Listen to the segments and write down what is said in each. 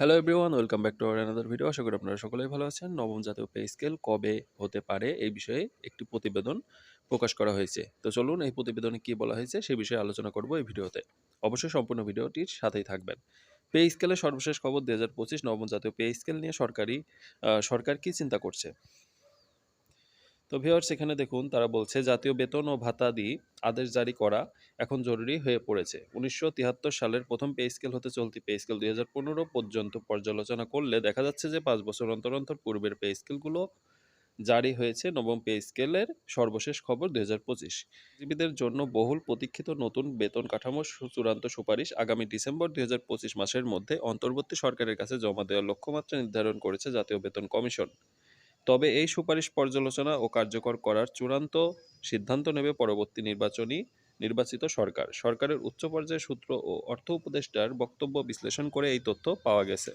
Hello everyone welcome back to our another video আশা করি আপনারা সকলেই ভালো আছেন। নবম জাতীয় পে স্কেল কবে হতে পারে এই বিষয়ে একটি প্রতিবেদন প্রকাশ করা হয়েছে। তো চলুন এই প্রতিবেদনে কি বলা হয়েছে সে বিষয়ে আলোচনা করব এই ভিডিওতে। অবশ্যই সম্পূর্ণ ভিডিওটির সাথেই থাকবেন। পে স্কেলের সর্বশেষ খবর দু হাজার পঁচিশ নবম জাতীয় পে স্কেল নিয়ে সরকারি সরকার কি চিন্তা করছে? তো ভিওর সেখানে দেখুন, তারা বলছে, জাতীয় বেতন ও ভাতা ভাতাদি আদেশ জারি করা এখন জরুরি হয়ে পড়েছে। উনিশশো তিয়াত্তর সালের প্রথম পে স্কেল হতে চলতি পে স্কেল দুই পর্যন্ত পর্যালোচনা করলে দেখা যাচ্ছে যে পাঁচ বছর অন্তর অন্তর পূর্বের পে স্কেলগুলো জারি হয়েছে। নবম পে স্কেলের সর্বশেষ খবর দুই হাজার পঁচিশ। জীবীদের জন্য বহুল প্রতীক্ষিত নতুন বেতন কাঠামো চূড়ান্ত সুপারিশ আগামী ডিসেম্বর দুই পঁচিশ মাসের মধ্যে অন্তর্বর্তী সরকারের কাছে জমা দেওয়ার লক্ষ্যমাত্রা নির্ধারণ করেছে জাতীয় বেতন কমিশন। তবে এই সুপারিশ পর্যালোচনা ও কার্যকর করার চূড়ান্ত সিদ্ধান্ত নেবে পরবর্তী নির্বাচনী, নির্বাচিত সরকার। সরকারের উচ্চ পর্যায়ের সূত্র ও অর্থ উপদেষ্টার বক্তব্য বিশ্লেষণ করে এই তথ্য পাওয়া গেছে।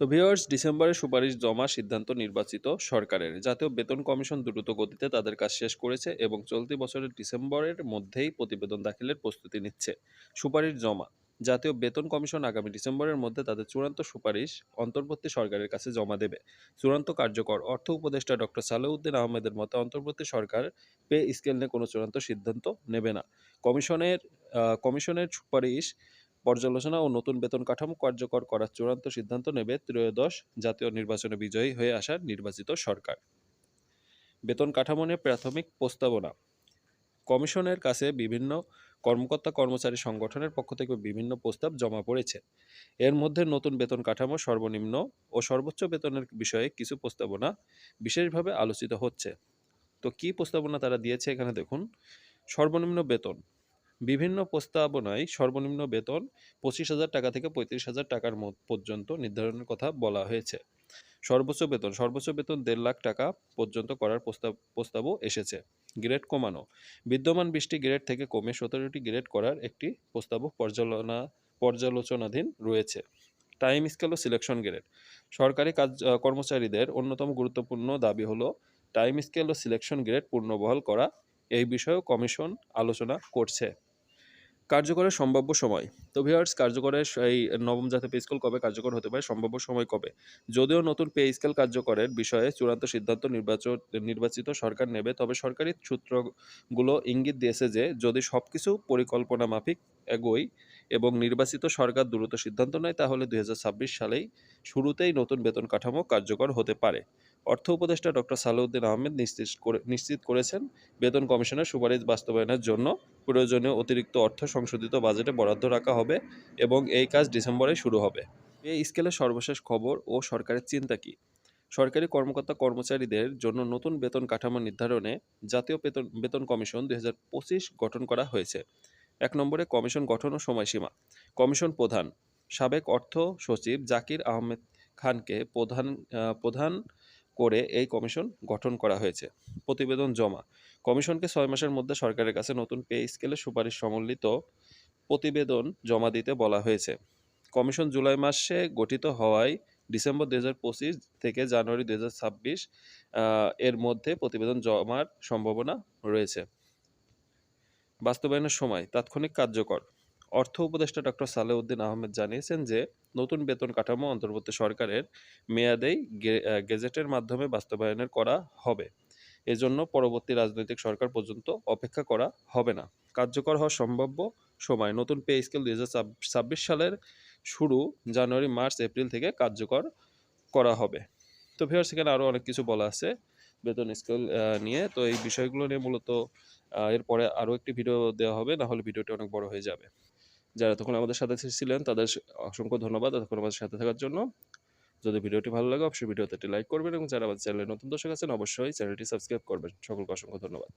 তো ভিওয়ার্স ডিসেম্বরে সুপারিশ জমা সিদ্ধান্ত নির্বাচিত সরকারের। জাতীয় বেতন কমিশন দ্রুত গতিতে তাদের কাজ শেষ করেছে এবং চলতি বছরের ডিসেম্বরের মধ্যেই প্রতিবেদন দাখিলের প্রস্তুতি নিচ্ছে। সুপারিশ জমা জাতীয় বেতন কমিশন আগামী ডিসেম্বরের মধ্যে তাদের চূড়ান্ত সুপারিশ অন্তর্বর্তী সরকারের কাছে জমা দেবে। চূড়ান্ত কার্যকর অর্থ উপদেষ্টা ডক্টর সালেউদ্দিন আহমেদের মতে, অন্তর্বর্তী সরকার পে স্কেল নিয়ে কোনো চূড়ান্ত সিদ্ধান্ত নেবে না। কমিশনের কমিশনের সুপারিশ পর্যালোচনা ও নতুন বেতন কাঠামো কার্যকর করার চূড়ান্ত সিদ্ধান্ত নেবে ত্রয়োদশ জাতীয় নির্বাচনে বিজয়ী হয়ে আসা নির্বাচিত সরকার। বেতন কাঠামো নিয়ে প্রাথমিক প্রস্তাবনা। কমিশনের কাছে বিভিন্ন কর্মকর্তা কর্মচারী সংগঠনের পক্ষ থেকে বিভিন্ন প্রস্তাব জমা পড়েছে। এর মধ্যে নতুন বেতন কাঠামো সর্বনিম্ন ও সর্বোচ্চ বেতনের বিষয়ে কিছু প্রস্তাবনা বিশেষভাবে আলোচিত হচ্ছে। তো কি প্রস্তাবনা তারা দিয়েছে এখানে দেখুন। সর্বনিম্ন বেতন। বিভিন্ন প্রস্তাবনায় সর্বনিম্ন বেতন পঁচিশ হাজার টাকা থেকে পঁয়ত্রিশ হাজার টাকার পর্যন্ত নির্ধারণের কথা বলা হয়েছে। সর্বোচ্চ বেতন। সর্বোচ্চ বেতন দেড় লাখ টাকা পর্যন্ত করার প্রস্তাব প্রস্তাবও এসেছে। গ্রেড কমানো। বিদ্যমান বিশটি গ্রেড থেকে কমে সতেরোটি গ্রেড করার একটি প্রস্তাবও পর্যালোচনা, পর্যালোচনাধীন রয়েছে। টাইম স্কেল ও সিলেকশন গ্রেড। সরকারি কাজ কর্মচারীদের অন্যতম গুরুত্বপূর্ণ দাবি হলো টাইম স্কেল ও সিলেকশন গ্রেড পূর্ণবহাল করা। এই বিষয়েও কমিশন আলোচনা করছে। কার্যকরের সম্ভাব্য সময়। তো ভিউয়ার্স কার্যকরের এই নবম জাতীয় পে স্কেল কবে কার্যকর হতে পারে? সম্ভাব্য সময় কবে? যদিও নতুন পে স্কেল কার্যকরের বিষয়ে চূড়ান্ত সিদ্ধান্ত নির্বাচন, নির্বাচিত সরকার নেবে, তবে সরকারি সূত্রগুলো ইঙ্গিত দিয়েছে যে, যদি সবকিছু পরিকল্পনা মাফিক এগোয় এবং নির্বাচিত সরকার দ্রুত সিদ্ধান্ত নেয়, তাহলে দুই হাজার ছাব্বিশ সালেই শুরুতেই নতুন বেতন কাঠামো কার্যকর হতে পারে। অর্থ উপদেষ্টা ডক্টর সালাউদ্দিন আহমেদ নিশ্চিত করে, নিশ্চিত করেছেন বেতন কমিশনের সুপারিশ বাস্তবায়নের জন্য প্রয়োজনীয় অতিরিক্ত অর্থ সংশোধিত বাজেটে বরাদ্দ রাখা হবে এবং এই কাজ ডিসেম্বরে শুরু হবে। এই স্কেলের সর্বশেষ খবর ও সরকারের চিন্তা কি? সরকারি কর্মকর্তা কর্মচারীদের জন্য নতুন বেতন কাঠামো নির্ধারণে জাতীয় বেতন বেতন কমিশন দুই হাজার পঁচিশ গঠন করা হয়েছে। এক নম্বরে কমিশন গঠন ও সময়সীমা। কমিশন প্রধান সাবেক অর্থ সচিব জাকির আহমেদ খানকে প্রধান প্রধান করে এই কমিশন গঠন করা হয়েছে। প্রতিবেদন জমা। কমিশনকে ছয় মাসের মধ্যে সরকারের কাছে নতুন পে স্কেলের সুপারিশ সম্বলিত প্রতিবেদন জমা দিতে বলা হয়েছে। কমিশন জুলাই মাসে গঠিত হওয়ায় ডিসেম্বর দু হাজার পঁচিশ থেকে জানুয়ারি দু হাজার ছাব্বিশ এর মধ্যে প্রতিবেদন জমার সম্ভাবনা রয়েছে। বাস্তবায়নের সময় তাৎক্ষণিক কার্যকর। অর্থ উপদেষ্টা ডক্টর সালেউদ্দিন আহমেদ জানিয়েছেন যে, নতুন বেতন কাঠামো অন্তর্বর্তী সরকারের মেয়াদেই গেজেটের মাধ্যমে বাস্তবায়নের করা হবে। এজন্য পরবর্তী রাজনৈতিক সরকার পর্যন্ত অপেক্ষা করা হবে না। কার্যকর হওয়ার সম্ভাব্য সময়, নতুন পে স্কেল দুই ছাব্বিশ সালের শুরু জানুয়ারি, মার্চ, এপ্রিল থেকে কার্যকর করা হবে। তো ভিউয়ার্স সেখানে আরও অনেক কিছু বলা আছে বেতন স্কেল নিয়ে। তো এই বিষয়গুলো নিয়ে মূলত এরপরে আরও একটি ভিডিও দেওয়া হবে না হলে ভিডিওটি অনেক বড় হয়ে যাবে। যারা তখন আমাদের সাথে ছিলেন, তাদের অসংখ্য ধন্যবাদ। তখন আমাদের সাথে থাকার জন্য। যদি ভিডিওটি ভালো লাগে, অবশ্যই ভিডিওতে একটি লাইক করবেন এবং যারা আমাদের চ্যানেলে নতুন দর্শক আছেন, অবশ্যই চ্যানেলটি সাবস্ক্রাইব করবেন। সকলকে অসংখ্য ধন্যবাদ।